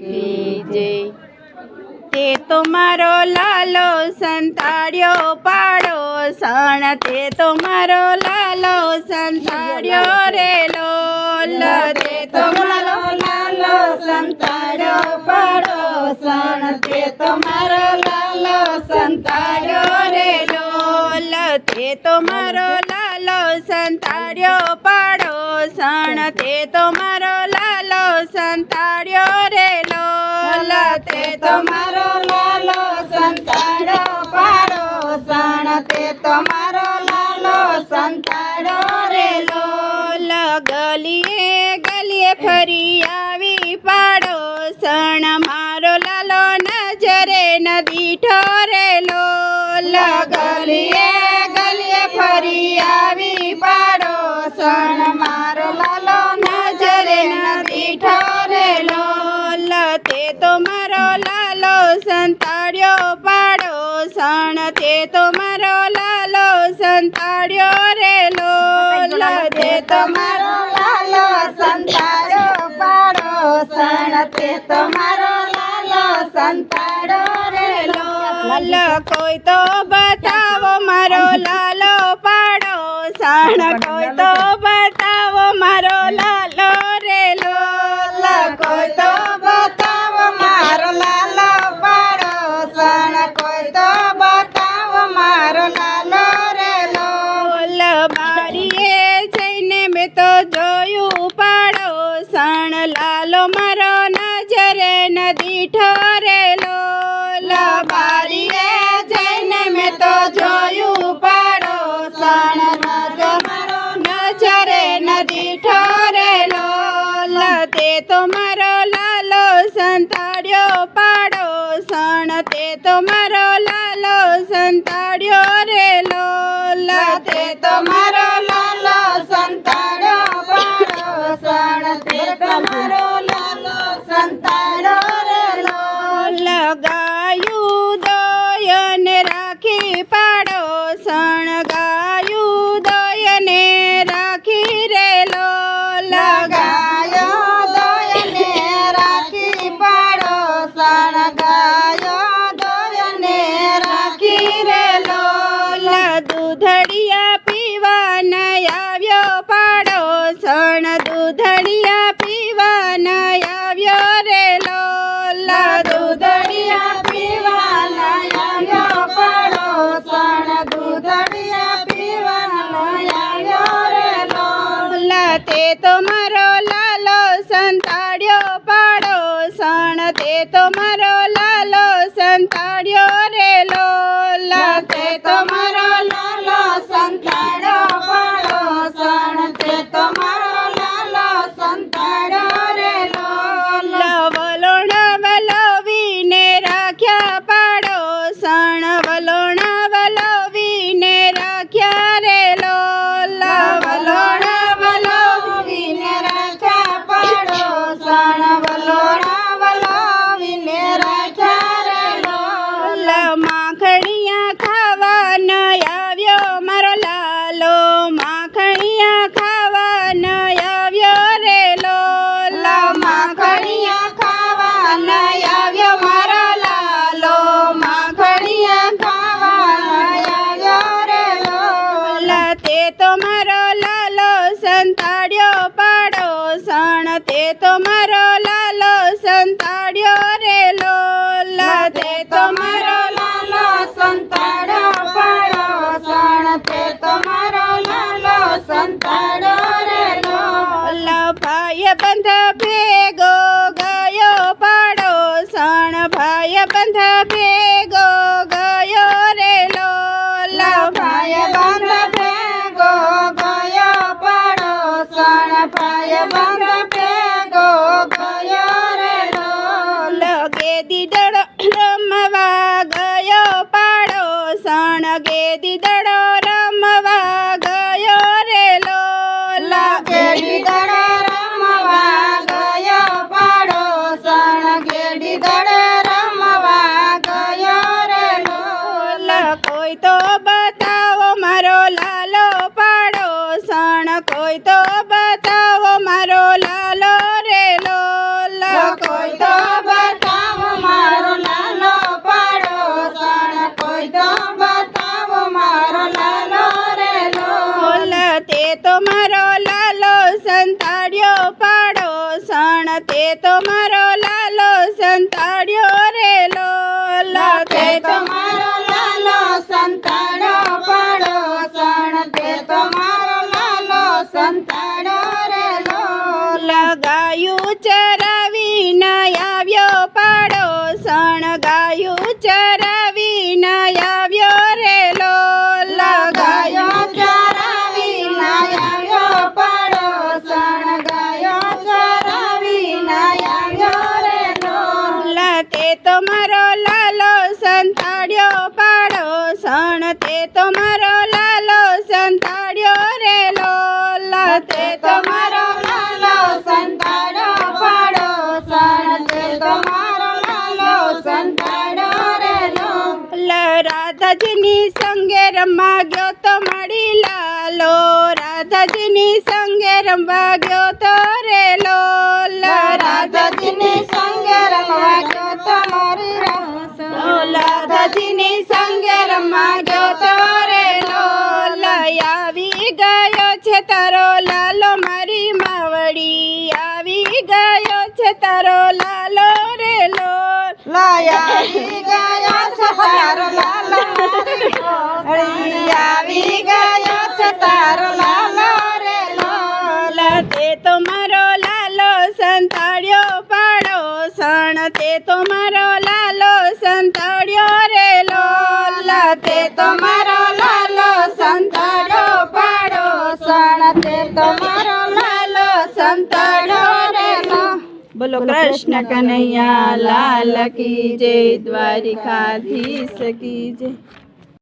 તે તો મારો લાલો સંતાડ્યો પાડો સણ, તે તો લાલો સંતાડ્યો રે લોલ, તે તો મારો લાલો સંતાડ્યો પાડો સણ, તે તો લાલો સંતાડ્યો રે લોલ, તે તો મારો લાલો સંતાડ્યો પાડો સણ, તે તો લાલો સંતાડ્યો તે તો મારો લાલો સંતાડો, પાડો સણ. તે તો લાલો સંતાડો રે લોલ. ગલીએ ગલીએ ફરી આવી પાડો સણ. મારો લાલો નજરે નદી ઠોરેલો ગલીએ તે તો મારો લાલો સંતાડ્યો રે લોલ. તે તો મારો લાલો સંતાડ્યો પાડો સણ. તે તો મારો લાલો સંતાડ્યો રે લોલ. કોઈ તો બતાવો મારો લાલો ન લબારી રે જઈને મેં તો જોયું પાડો સણ નજર નદી ઠોરે લો લોલ તે મારો લાલો સંતાડ્યો પાડો સણ તે તો મારો લાલો સંતાડ્યો રે લતે તે મારો લાલો સંતાડ્યો પાડો સણ તે તો તે મારો લાલો સંતાડ્યો પાડો સણ તે તો મારો લાલો સંતાડ્યો રે લોલ, તે તો મારો લાલો સંતાડ્યો બંધ ભેગો ગયો પાડો સણ ભાઈ બંધ ભેગો ગયો રે લોલ. ભાઈ બંધ ભેગો ગયો પાડો સણ ભાઈ બંધ ભેગો ગયો રે લો ગેદી દડો રમવા ગયો પાડો સણ ગેદી કોઈ તો બતાવો મારો લાલો રે લોલ. કોઈ તો બતાવો મારો લાલો પાડો સણ. કોઈ તો બતાવો મારો લાલો રે લોલ. તે તો મારો લાલો સંતાડ્યો પાડો સણ. તે તો સણ ગાયું ચરાવી ન આવ્યો રે લોલ. ગાયો ચરાવી તે તો લાલો સંતાડ્યો, પાડો સણ તે તો મારો રાધાજીની સંગે રમવા ગયો તો મળી લાલો. રાધાજીની સંગે રમવા ગયો તો રે લો રાધાજીની સંગે રમવા ગયો તો મારી રાધાજીની સંગે રમવા ગયો તો રે લો આવી ગયો છે તારો લાલો મારી માવડી. આવી ગયો છે તારો લાલો રે લાયા, આવી ગયો છે આવી ગયો છે તારો લાલો રે લોલ. તે તો લાલો સંતાડ્યો પાડો સણ તે તો લાલો સંતાડ્યો રે લોલ. તે તો લાલો સંતાડ્યો પાડો સણ બોલો કૃષ્ણ કનૈયા લાલ કી જય દ્વારિકાધીશ કી જય.